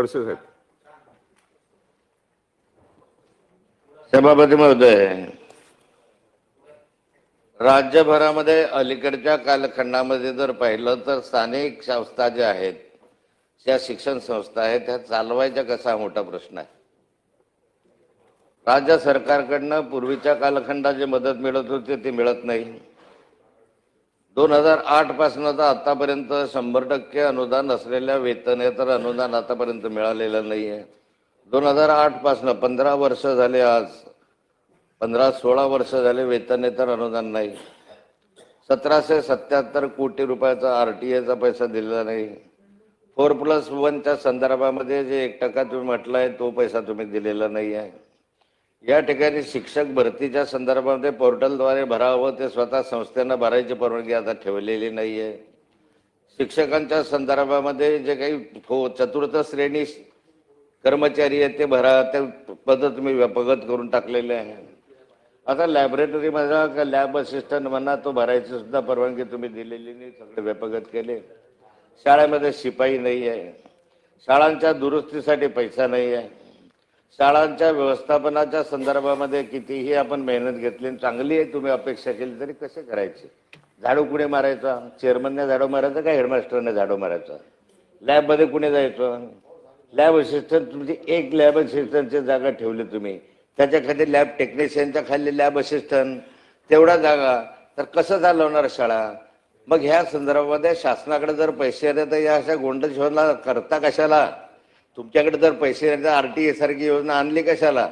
खडसे साहेब सभापती महोदय राज्यभरामध्ये अलीकडच्या कालखंडामध्ये जर पाहिलं तर स्थानिक संस्था ज्या आहेत ज्या शिक्षण संस्था आहेत त्या चालवायच्या कसा मोठा प्रश्न आहे? राज्य सरकारकडनं पूर्वीच्या कालखंडात जे मदत मिळत होती ती मिळत नाही. दोन हजार आठपासून तर आतापर्यंत शंभर टक्के अनुदान असलेल्या वेतनेतर अनुदान आतापर्यंत मिळालेलं नाही आहे दोन हजार आठपासून पंधरा वर्ष झाले आज. पंधरा सोळा वर्ष झाले वेतनेतर अनुदान नाही. सतराशे सत्याहत्तर कोटी रुपयाचा आर टी एचा पैसा दिलेला नाही. फोर प्लस वनच्या संदर्भामध्ये जे एक टक्का तुम्ही म्हटलंय तो पैसा तुम्ही दिलेला नाही आहे या ठिकाणी शिक्षक भरतीच्या संदर्भामध्ये पोर्टलद्वारे भरावं ते स्वतः संस्थेनं भरायची परवानगी आता ठेवलेली नाही आहे शिक्षकांच्या संदर्भामध्ये जे काही फो- चतुर्थ श्रेणी कर्मचारी आहेत ते भरा ते पद्धत तुम्ही व्यपगत करून टाकलेले आहे. आता लायब्ररी म्हणा का लॅब असिस्टंट म्हणा तो भरायची सुद्धा परवानगी तुम्ही दिलेली नाही सगळे व्यपगत केले. शाळेमध्ये शिपाई नाही आहे शाळांच्या दुरुस्तीसाठी पैसा नाही आहे शाळांच्या व्यवस्थापनाच्या संदर्भामध्ये कितीही आपण मेहनत घेतली आणि चांगली आहे तुम्ही अपेक्षा केली तरी कसे करायचे? झाडू कुणी मारायचा? चेअरमनने झाडू मारायचा का हेडमास्टरने झाडू मारायचा? लॅबमध्ये कुणी जायचं? लॅब असिस्टंट तुमची एक लॅब असिस्टंटची जागा ठेवली तुम्ही. त्याच्याखाली लॅब टेक्निशियनच्या खाली लॅब असिस्टंट. तेवढा जागा. तर कसं चालवणार शाळा? मग ह्या संदर्भामध्ये शासनाकडे जर पैसे आले तर या अशा गोंडल शोधला करता कशाला? तुमच्याकडे जर पैसे आर टी ए सारखी योजना आणली कशाला?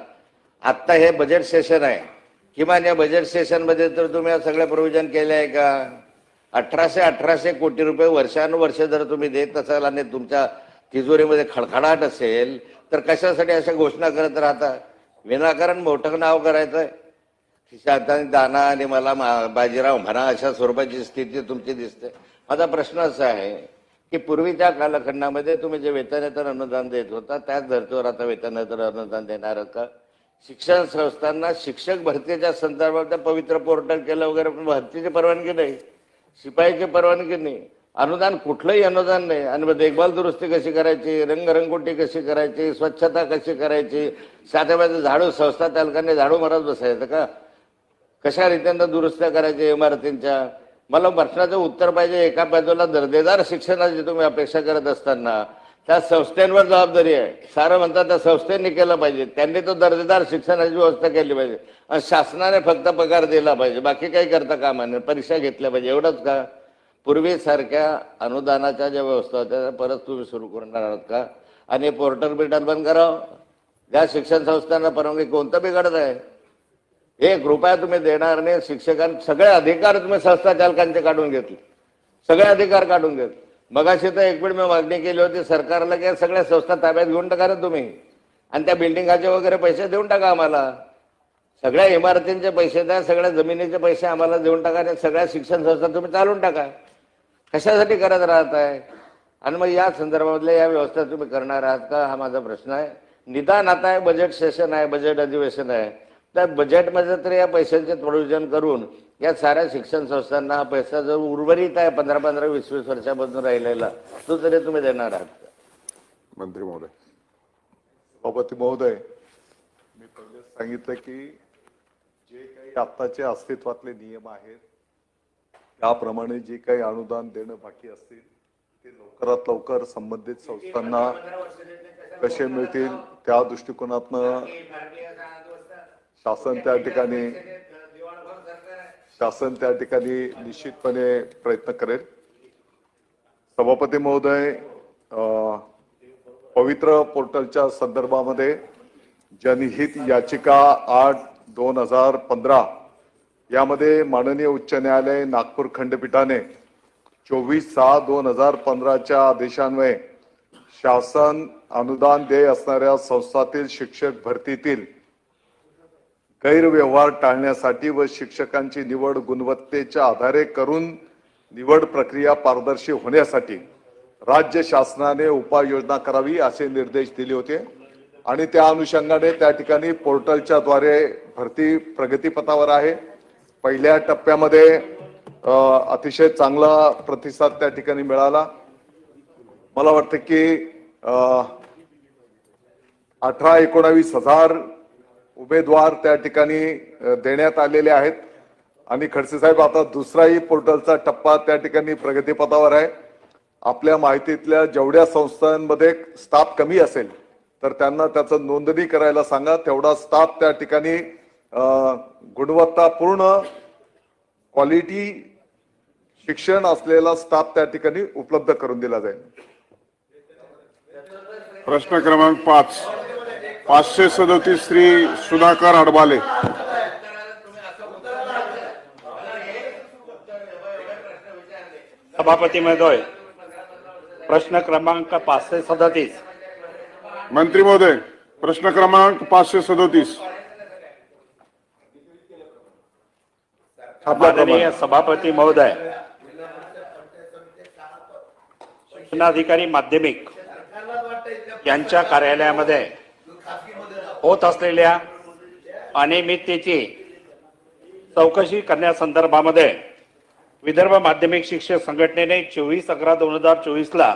आत्ता हे बजेट सेशन आहे. किमान या बजेट सेशनमध्ये तर तुम्ही या सगळ्या प्रोव्हिजन केले आहे का? अठराशे अठराशे कोटी रुपये वर्षानुवर्ष जर तुम्ही देत असाल आणि तुमच्या तिजोरीमध्ये खडखडाट असेल तर कशासाठी अशा घोषणा करत राहता? विनाकारण मोठं नाव करायचं आहे दाना आणि मला मा- बाजीराव म्हणा अशा स्वरूपाची स्थिती तुमची दिसते. माझा प्रश्न असा आहे की पूर्वीच्या कालखंडामध्ये तुम्ही जे वेतनेतर अनुदान देत होता त्याच धर्तीवर आता वेतनेतर अनुदान देणार का? शिक्षण संस्थांना शिक्षक भरतीच्या संदर्भात पवित्र पोर्टल केलं वगैरे पण भरतीची परवानगी नाही. शिपाईची परवानगी नाही. अनुदान कुठलंही अनुदान नाही. आणि मग देखभाल दुरुस्ती कशी करायची? रंगरंगोटी कशी करायची? स्वच्छता कशी करायची? साध्या झाडू संस्था चालकांनी झाडू मारत बसायचं का? कशा रीतीनं दुरुस्त्या करायच्या इमारतींच्या? मला प्रश्नाचं उत्तर पाहिजे एका बाजूला दर्जेदार शिक्षणाची तुम्ही अपेक्षा करत असताना त्या संस्थेवर जबाबदारी आहे. सारं म्हणतात त्या संस्थेने केलं पाहिजे. त्यांनी तो दर्जेदार शिक्षणाची व्यवस्था केली पाहिजे. आणि शासनाने फक्त पगार दिला पाहिजे. बाकी काही करता कामा नाही परीक्षा घेतल्या पाहिजे. एवढंच का? पूर्वीसारख्या अनुदानाच्या ज्या व्यवस्था होत्या त्या परत तुम्ही सुरू करणार आहात का? आणि पोर्टल बिर्टल बंद करावं? ज्या शिक्षण संस्थांना परवानगी कोणतं बिघडत आहे? एक रुपया तुम्ही देणार नाही शिक्षकां सगळे अधिकार तुम्ही संस्था चालकांचे काढून घेतले. सगळे अधिकार काढून घेतले. मगाशी तर एक वेळ मी मागणी केली होती सरकारला की सगळ्या संस्था ताब्यात घेऊन टाका तुम्ही. आणि त्या बिल्डिंगाचे वगैरे पैसे देऊन टाका आम्हाला. सगळ्या इमारतींचे पैसे द्या सगळ्या जमिनीचे पैसे आम्हाला देऊन टाका आणि सगळ्या शिक्षण संस्था तुम्ही चालून टाका. कशासाठी करत राहत आहे आणि मग या संदर्भातल्या या व्यवस्था तुम्ही करणार आहात का? हा माझा प्रश्न आहे. निदान आता आहे बजेट सेशन आहे बजेट अधिवेशन आहे. त्या बजेटमध्ये तर या पैशांचे प्रोव्हिजन करून या साऱ्या शिक्षण संस्थांना हा पैसा जो उर्वरित आहे पंधरा पंधरा वीस वीस वर्षापासून राहिलेला तो तरी तुम्ही देणार आहात मंत्री महोदय. सभापती महोदय मी पहिले सांगितलं की जे काही आत्ताचे अस्तित्वातले नियम आहेत त्याप्रमाणे जे काही अनुदान देणं बाकी असतील ते लवकरात लवकर संबंधित संस्थांना कसे मिळतील त्या दृष्टिकोनातनं शासन त्या ठिकाणी शासन त्या ठिकाणी निश्चितपणे प्रयत्न करेल. सभापती महोदय पवित्र पोर्टलच्या संदर्भामध्ये जनहित याचिका आठ दोन हजार पंधरा यामध्ये माननीय उच्च न्यायालय नागपूर खंडपीठाने चोवीस सहा दोन हजार पंधराच्या आदेशान्वये शासन अनुदान देय असणाऱ्या संस्थातील शिक्षक भरतीतील गैरव्यवहार टाळण्यासाठी व शिक्षकांची निवड गुणवत्तेच्या आधारे करून निवड प्रक्रिया पारदर्शी होण्यासाठी राज्य शासनाने उपाययोजना करावी असे निर्देश दिले होते. आणि त्या अनुषंगाने त्या ठिकाणी पोर्टलच्या द्वारे भरती प्रगतीपथावर आहे. पहिल्या टप्प्यामध्ये अतिशय चांगला प्रतिसाद त्या ठिकाणी मिळाला. मला वाटतं की अठरा एकोणावीस हजार उमेदवार त्या ठिकाणी देण्यात आलेले आहेत. आणि खडसे साहेब आता दुसराही पोर्टलचा टप्पा त्या ठिकाणी प्रगतीपथावर आहे. आपल्या माहितीतल्या जेवढ्या संस्थांमध्ये स्टाफ कमी असेल तर त्यांना त्याचं नोंदणी करायला सांगा. तेवढा स्टाफ त्या ठिकाणी गुणवत्तापूर्ण क्वालिटी शिक्षण असलेला स्टाफ त्या ठिकाणी उपलब्ध करून दिला जाईल. प्रश्न क्रमांक पाच. पाचशे सदोतीस श्री सुधाकर अडबाले सभापती महोदय प्रश्न क्रमांक पाचशे सदतीस. मंत्री महोदय प्रश्न क्रमांक पाचशे सदोतीस. माननीय सभापती महोदय शिक्षणाधिकारी माध्यमिक यांच्या कार्यालयामध्ये होत असलेल्या अनियमिततेची चौकशी करण्यासंदर्भामध्ये विदर्भ माध्यमिक शिक्षक संघटनेने चोवीस अकरा दोन हजार चोवीसला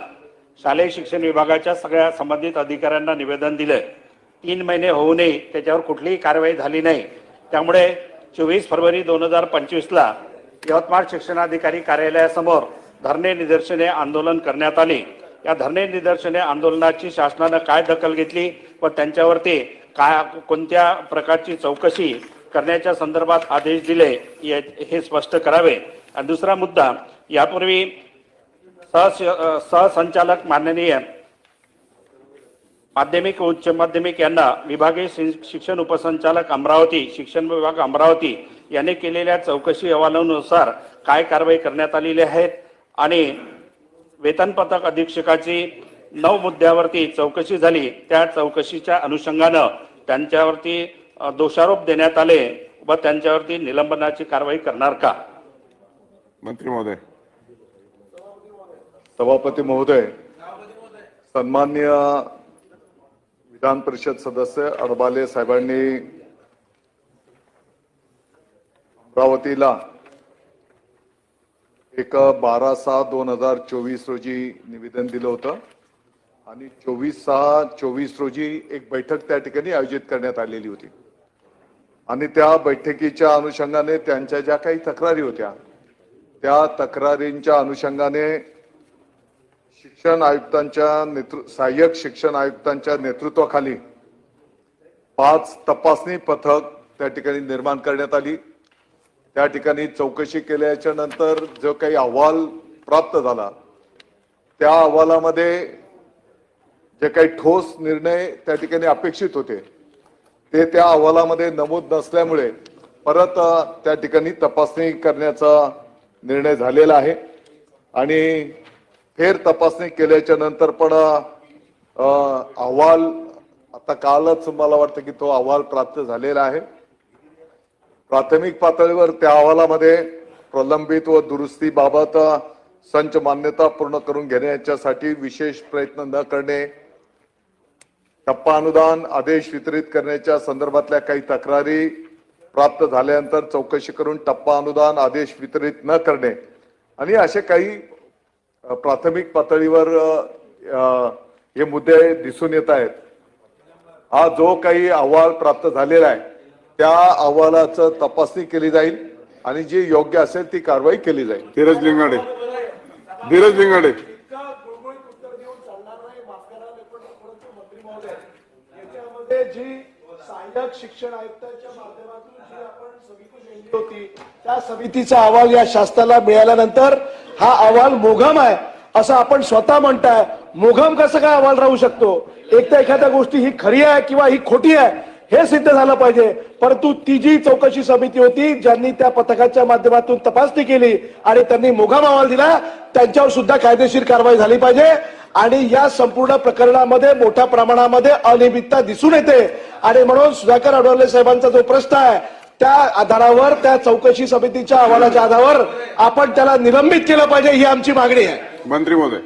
शालेय शिक्षण विभागाच्या सगळ्या संबंधित अधिकाऱ्यांना निवेदन दिलं. तीन महिने होऊनही त्याच्यावर कुठलीही कारवाई झाली नाही. त्यामुळे चोवीस फरवरी दोन हजार पंचवीसला यवतमाळ शिक्षणाधिकारी कार्यालयासमोर धरणे निदर्शने आंदोलन करण्यात आले. या धरणे निदर्शने आंदोलनाची शासनानं काय दखल घेतली व त्यांच्यावरती काय कोणत्या प्रकारची चौकशी करण्याच्या संदर्भात आदेश दिले हे स्पष्ट करावे. आणि दुसरा मुद्दा यापूर्वी सह सहसंचालक माननीय माध्यमिक व उच्च माध्यमिक यांना विभागीय शि- शिक्षण उपसंचालक अमरावती शिक्षण विभाग अमरावती यांनी केलेल्या चौकशी अहवालानुसार काय कारवाई करण्यात आलेली आहेत आणि वेतन पथक अधीक्षकाची नऊ मुद्द्यावरती चौकशी झाली. त्या चौकशीच्या अनुषंगानं त्यांच्यावरती दोषारोप देण्यात आले व त्यांच्यावरती निलंबनाची कारवाई करणार का? मंत्री महोदय. सभापती महोदय सन्मान्य विधान परिषद सदस्य अडबाले साहेबांनी अमरावतीला एक बारा सहा दोन हजार चोवीस रोजी निवेदन दिलं होतं. आणि चोवीस सहा चोवीस रोजी एक बैठक त्या ठिकाणी आयोजित करण्यात आलेली होती. आणि त्या बैठकीच्या अनुषंगाने त्यांच्या ज्या काही तक्रारी होत्या त्या तक्रारींच्या अनुषंगाने शिक्षण आयुक्तांच्या नेतृ सहाय्यक शिक्षण आयुक्तांच्या नेतृत्वाखाली पाच तपासणी पथक त्या ठिकाणी निर्माण करण्यात आली. त्या ठिकाणी चौकशी केल्याच्यानंतर जो काही अहवाल प्राप्त झाला त्या अहवालामध्ये जे काही ठोस निर्णय त्या ठिकाणी अपेक्षित होते ते त्या अहवालामध्ये नमूद नसल्यामुळे परत त्या ठिकाणी तपासणी करण्याचा निर्णय झालेला आहे. आणि फेर तपासणी केल्याच्यानंतर पण अहवाल आता कालच मला वाटतं की तो अहवाल प्राप्त झालेला आहे. प्राथमिक पातळीवर त्या अहवालामध्ये प्रलंबित व दुरुस्तीबाबत संच मान्यता पूर्ण करून घेण्याच्यासाठी विशेष प्रयत्न न करणे टप्पा अनुदान आदेश वितरित करण्याच्या संदर्भातल्या काही तक्रारी प्राप्त झाल्यानंतर चौकशी करून टप्पा अनुदान आदेश वितरित न करणे आणि असे काही प्राथमिक पातळीवर हे मुद्दे दिसून येत आहेत. हा जो काही अहवाल प्राप्त झालेला आहे त्या अहवालाचं तपासणी केली जाईल आणि जी योग्य असेल ती कारवाई केली जाईल. धीरज लिंगाडे. धीरज लिंगाडे इतका गुळगुळीत उत्तर देऊन चालणार नाही माफ करायला पण परंतु मंत्री महोदय याच्यामध्ये जी सहाय्यक शिक्षण आयुक्तांच्या माध्यमातून जी आपण समिती नेमली होती त्या समितीचा अहवाल या शासनाला मिळाल्यानंतर हा अहवाल मोघम आहे असं आपण स्वतः म्हणताय. मोघम कसं काय अहवाल राहू शकतो? एक तर एखाद्या गोष्टी ही खरी आहे किंवा ही खोटी आहे. हे सिद्ध झालं पाहिजे. परंतु ती जी चौकशी समिती होती ज्यांनी त्या पथकाच्या माध्यमातून तपासणी केली आणि त्यांनी मोघम अहवाल दिला त्यांच्यावर सुद्धा कायदेशीर कारवाई झाली पाहिजे. आणि या संपूर्ण प्रकरणामध्ये मोठ्या प्रमाणामध्ये अनियमितता दिसून येते. आणि म्हणून सुधाकर अडवले साहेबांचा जो प्रश्न आहे त्या आधारावर त्या चौकशी समितीच्या अहवालाच्या आधारावर आपण त्याला निलंबित केलं पाहिजे ही आमची मागणी आहे. मंत्री महोदय.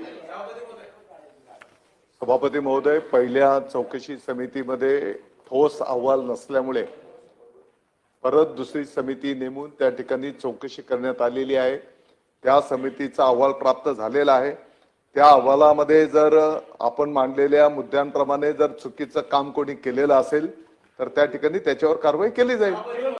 सभापती महोदय पहिल्या चौकशी समितीमध्ये ठोस अहवाल नसल्यामुळे परत दुसरी समिती नेमून त्या ठिकाणी चौकशी करण्यात आलेली आहे. त्या समितीचा अहवाल प्राप्त झालेला आहे. त्या अहवालामध्ये जर आपण मांडलेल्या मुद्द्यांप्रमाणे जर चुकीचं काम कोणी केलेलं असेल तर त्या ठिकाणी त्याच्यावर कारवाई केली जाईल.